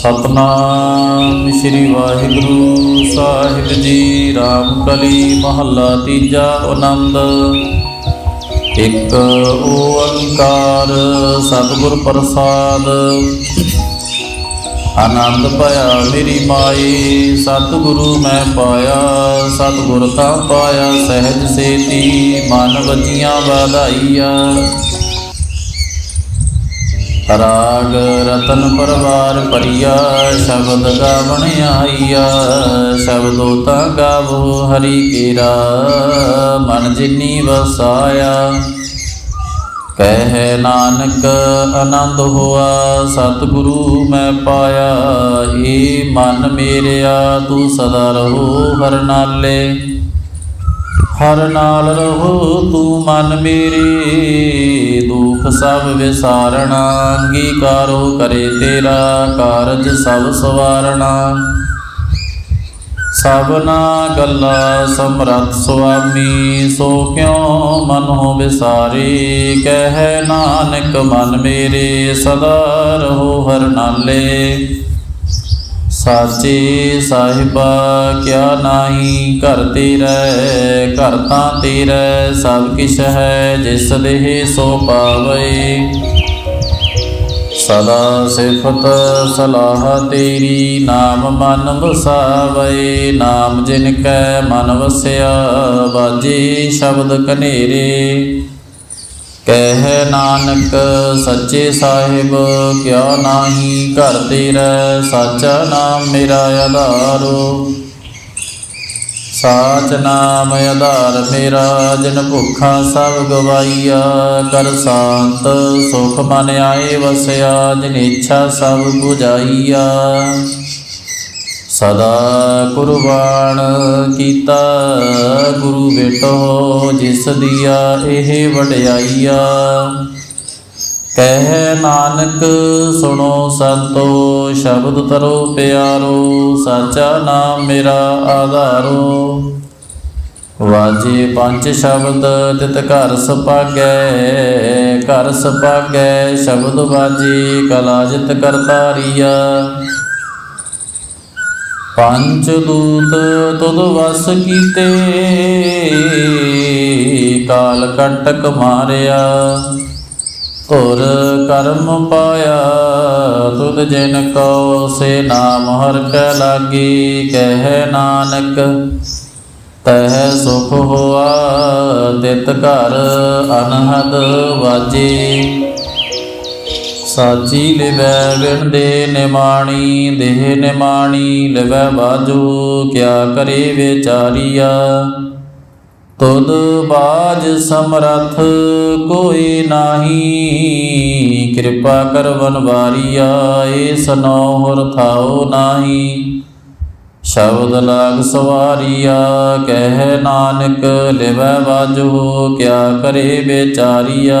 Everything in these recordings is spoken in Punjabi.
ਸਤਨਾਮ ਸ੍ਰੀ ਵਾਹਿਗੁਰੂ ਸਾਹਿਬ ਜੀ, ਰਾਮ ਕਲੀ ਮਹੱਲਾ ਤੀਜਾ ਆਨੰਦ। ਇੱਕ ਓੰਕਾਰ ਸਤਿਗੁਰ ਪ੍ਰਸਾਦ। ਆਨੰਦ ਭਇਆ ਮੇਰੀ ਮਾਈ, ਸਤਿਗੁਰੂ ਮੈਂ ਪਾਇਆ, ਸਤਿਗੁਰ ਤਾਂ ਪਾਇਆ, ਸਹਿਜ ਸੇਤੀ ਮਨ ਵਜੀਆਂ ਵਧਾਈਆ। ਰਾਗ ਰਤਨ ਪਰਵਾਰ ਪਰਿਆ ਸ਼ਬਦ ਗਾਵਣ ਆਈਆ ਸ਼ਬਦੋ ਤਾਂ ਗਾਵੋ ਹਰੀ ਕੇਰਾ, ਮਨ ਜਿਨੀ ਵਸਾਇਆ। ਕਹਿ ਨਾਨਕ ਆਨੰਦ ਹੋਆ, ਸਤਿਗੁਰੂ ਮੈਂ ਪਾਇਆ, ਏ ਮਨ ਮੇਰਿਆ, ਤੂੰ ਸਦਾ ਰਹੋ ਹਰ ਨਾਲੇ ਹਰ ਨਾਲ ਰਹੋ ਤੂੰ ਮਨ ਮੇਰੇ, ਦੁਖ ਸਭ ਵਿਸਾਰਣਾ, ਅੰਗੀਕਾਰੋ ਕਰੇ ਤੇਰਾ ਕਾਰਜ ਸਭ ਸਵਾਰਣਾ। ਸਭਨਾ ਗੱਲਾ ਸਮਰੱਥ ਸੁਆਮੀ, ਸੋ ਕਿਉ ਮਨੋ ਵਿਸਾਰੇ? ਕਹਿ ਨਾਨਕ ਮਨ ਮੇਰੇ, ਸਦਾ ਰਹੋ ਹਰ ਨਾਲੇ। ਸਾਚੇ ਸਾਹਿਬਾ, ਕਿਆ ਨਾਹੀ ਘਰ ਤੇਰਾ, ਘਰ ਤਾਂ ਤੇਰਾ, ਸਭ ਕਿਛ ਹੈ ਜਿਸ ਦੇਹ ਸੋ ਪਾਵੇ। ਸਦਾ ਸਿਫਤ ਸਲਾਹ ਤੇਰੀ, ਨਾਮ ਮਨ ਵਸਾਵੇ। ਨਾਮ ਜਿਨ ਕੈ ਮਨ ਵਸਿਆ ਬਾਜੇ ਸ਼ਬਦ ਕਨੇਰੇ। ਕਹਿ ਨਾਨਕ, ਸੱਚੇ ਸਾਹਿਬ, ਕਿਆ ਨਾਹੀ ਘਰ ਤੇਰਾ ਸਾਚਾ ਨਾਮ ਮੇਰਾ ਆਧਾਰੋ। ਸਾਚ ਨਾਮ ਆਧਾਰ ਮੇਰਾ, ਜਿਨ ਭੁੱਖਾ ਸਭ ਗਵਾਈਆ ਕਰ ਸ਼ਾਂਤ, ਸੁਖ ਮਨ ਆਏ ਵਸਿਆ, ਜਿਨ ਇੱਛਾ ਸਭ 부ਝਾਈਆ ਸਦਾ ਕੁਰਬਾਨ ਕੀਤਾ। ਗੁਰੂ ਬੇਟੋ, ਜਿਸ ਦੀਆ ਇਹ ਵਡਿਆਈਆ। ਕਹਿ ਨਾਨਕ, ਸੁਣੋ ਸੰਤੋ, ਸ਼ਬਦ ਤਰੋ ਪਿਆਰੋ, ਸਾਚਾ ਨਾਮ ਮੇਰਾ ਆਧਾਰੋ। ਵਾਜੇ ਪੰਜ ਸ਼ਬਦ, ਤਿਤ ਘਰ ਸੁਪਾਗੈ ਘਰ ਸੁਪਾਗੈ ਸ਼ਬਦ ਵਾਜੇ ਕਲਾ ਜਿਤ ਕਰਤਾਰੀਆ। ਪੰਜ ਦੂਤ ਤੁਧ ਵਸ ਕੀਤੇ, ਕਾਲ ਕੰਟਕ ਮਾਰਿਆ। ਧੁਰ ਕਰਮ ਪਾਇਆ, ਤੁਧ ਜਿਨ ਕੋ ਸੇ ਨਾਮ ਹਰ ਕੈ ਲਾਗੀ, ਕਹਿ ਨਾਨਕ, ਤਹਿ ਸੁਖ ਹੋਆ, ਤਿਤ ਘਰ ਅਨਹਦ ਵਾਜੇ। ਸਾਚੀ ਲਿਵੈ ਵਿਣਦੇ ਨਿਮਾਣੀ, ਦੇਹ ਨਿਮਾਣੀ, ਲਿਵੈ ਬਾਜੂ ਕਿਆ ਕਰੇ ਵਿਚਾਰੀਆ? ਤੁਧ ਬਾਜ ਸਮਰਥ ਕੋਈ ਨਾਹੀ, ਕਿਰਪਾ ਕਰਵਨ ਵਾਰੀਆ ਏਸ ਨੌਹਰ ਥਾਉ ਨਾਹੀ। ਸ਼ਬਦ ਲਾਗ ਸਵਾਰੀਆ, ਕਹਿ ਨਾਨਕ, ਲਿਵੈ ਬਾਜੂ ਕਿਆ ਕਰੇ ਵਿਚਾਰੀਆ?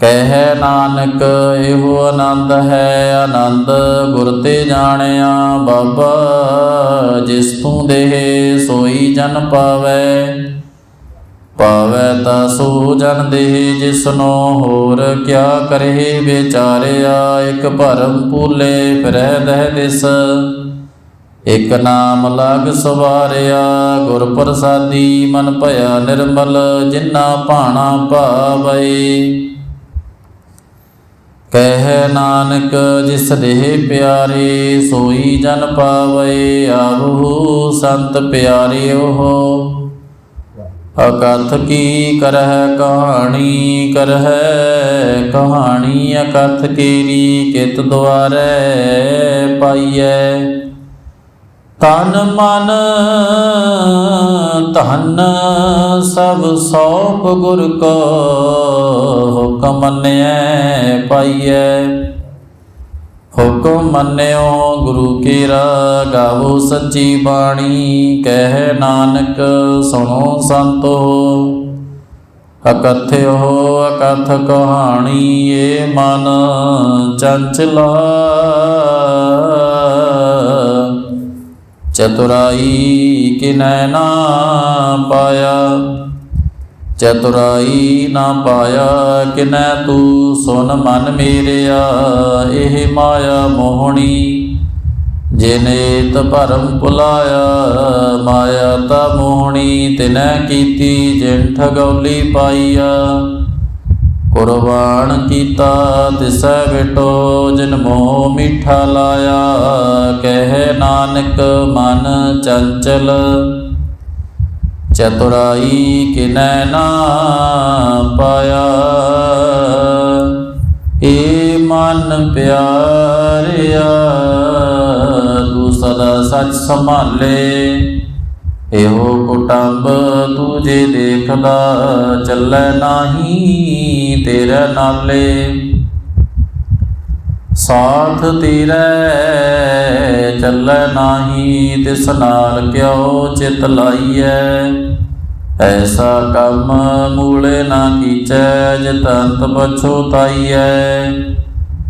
ਕਹਿ ਨਾਨਕ, ਇਹੋ ਆਨੰਦ ਹੈ ਆਨੰਦ, ਗੁਰ ਤੇ ਜਾਣਿਆ ਬਾਬਾ, ਜਿਸ ਤੂੰ ਦੇਹ ਸੋਈ ਜਨ ਪਾਵੈ। ਪਾਵੈ ਤਾ ਸੋ ਜਨ ਦੇਹ ਜਿਸਨੋ ਹੋਰ ਕਿਆ ਕਰੇ ਵਿਚਾਰਿਆ। ਇਕ ਭਰਮ ਭੂਲੇ ਫਿਰੈ ਦਹਿ ਦਿਸ ਇਕ ਨਾਮ ਲਗ ਸਵਾਰਿਆ। ਗੁਰ ਪ੍ਰਸਾਦੀ ਮਨ ਭਇਆ ਨਿਰਮਲ ਜਿਨਾ ਭਾਣਾ ਭਾਵੈ। ਕਹਿ ਨਾਨਕ ਜਿਸ ਦੇਹ ਪਿਆਰੇ, ਸੋਈ ਜਨ ਪਾਵੇ ਆਵੋ ਸੰਤ ਪਿਆਰੇ ਪਿਆਰਿਓ ਅਕਥ ਕੀ ਕਰਹਿ ਕਹਾਣੀ ਕਰਹਿ ਕਹਾਣੀ ਅਕਥ ਕੀਰੀ ਕਿਤ ਦੁਆਰੇ ਪਾਈਐ। ਤਨ ਮਨ, ਧਨ ਸਭ ਸੋਪ ਗੁਰ ਕੋ ਹੁਕਮ ਮੰਨਿਐ ਪਾਈਐ। ਹੁਕਮ ਮੰਨਿਓ ਗੁਰੂ ਕੀਰਾ ਗਾਵੋ ਸੱਚੀ ਬਾਣੀ, ਕਹਿ ਨਾਨਕ ਸੁਣੋ ਸੰਤੋ। ਅਕਥਿਓ ਅਕਥ ਕਹਾਣੀ ਏ ਮਨ ਚੰਚਲਾ। ਚਤੁਰਾਈ ਕਿਨੈ ਨਾ ਪਾਇਆ, ਚਤੁਰਾਈ ਨਾ ਪਾਇਆ ਕਿਨੈ ਤੂੰ ਸੁਨ ਮਨ ਮੇਰਿਆ, ਇਹ ਮਾਇਆ ਮੋਹਣੀ। ਜਿਨੇ ਤ ਭਰਮ ਭੁਲਾਇਆ, ਮਾਇਆ ਤਾ ਮੋਹਣੀ। ਤਿਨੈ ਕੀਤੀ ਜਿਨ ਠਗੌਲੀ ਪਾਈਆ, ਕੁਰਬਾਨ ਕੀਤਾ ਤਿਸੈ ਵਿਟੋ ਜਿਨ ਮੋਹ ਮਿੱਠਾ ਲਾਇਆ। ਨਾਨਕ ਮਨ ਚੰਚਲ, ਚਤੁਰਾਈ ਕਿਨੈ ਨਾ ਪਾਇਆ। ਏ ਮਨ ਪਿਆਰਿਆ, ਤੂੰ ਸਦਾ ਸੱਚ ਸੰਭਾਲੇ। ਇਹੋ ਕੁਟੰਬ ਤੂੰ ਜੇ ਦੇਖਦਾ, ਚੱਲੈ ਨਾਹੀ ਤੇਰੇ ਨਾਲੇ। ਸਾਥ ਤੇਰੇ, ਚੱਲੈ ਨਾਹੀ, ਤਿਸ ਨਾਲ ਕਿਉ ਚਿਤ ਲਾਈਐ। ਐਸਾ ਕੰਮ ਮੂਲੇ ਨਾ ਕੀਚੈ, ਜਤੰਤ ਪਛੋਤਾਈਐ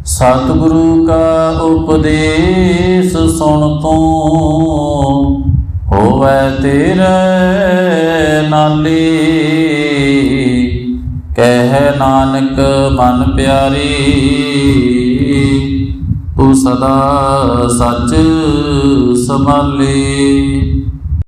ਸਤਿਗੁਰੂ ਕਾ ਉਪਦੇਸ਼ ਸੁਣ ਤੂੰ, ਹੋਵੇ ਤੇਰੇ ਨਾਲੇ। ਕਹਿ ਨਾਨਕ ਮਨ ਪਿਆਰੀ ਉਹ ਸਦਾ ਸੱਚ ਸੰਭਾਲੇ।